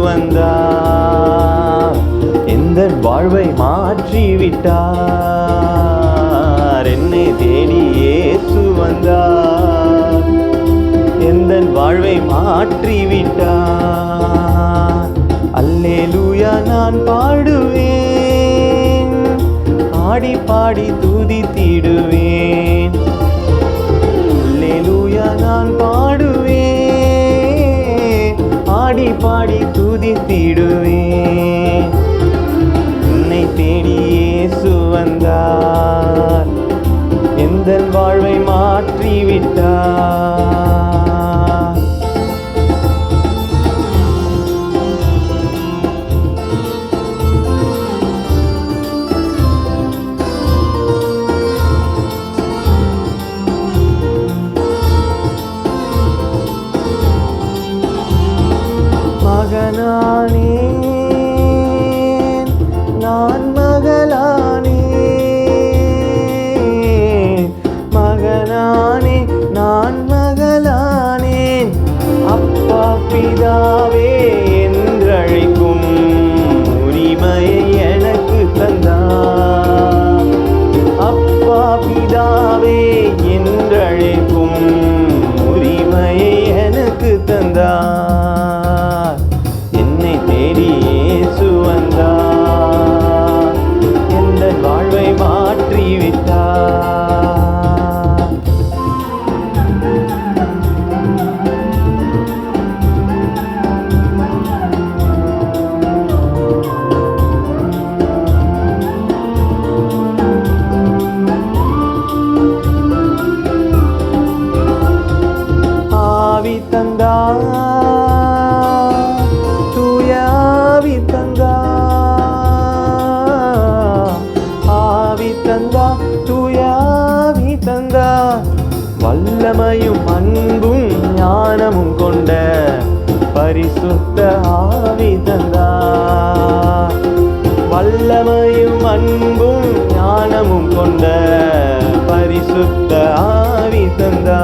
வந்தார். எந்த வாழ்வை மாற்றிவிட்டார். என்னை தேடி இயேசு வந்தார். எந்த வாழ்வை மாற்றிவிட்டார். அல்லே அல்லேலூயா நான் பாடுவேன். பாடி பாடி துதித்திடுவேன். தீடுவேன் பாடி துதித்திடுவேன். உன்னை தேடியே சுவந்தார் எந்த வாழ்வை மாற்றிவிட்டார். தந்தா தூயாவி தந்தா. வல்லமையும் அன்பும் ஞானமும் கொண்ட பரிசுத்த ஆவி தந்தா. வல்லமையும் அன்பும் ஞானமும் கொண்ட பரிசுத்த ஆவி தந்தா.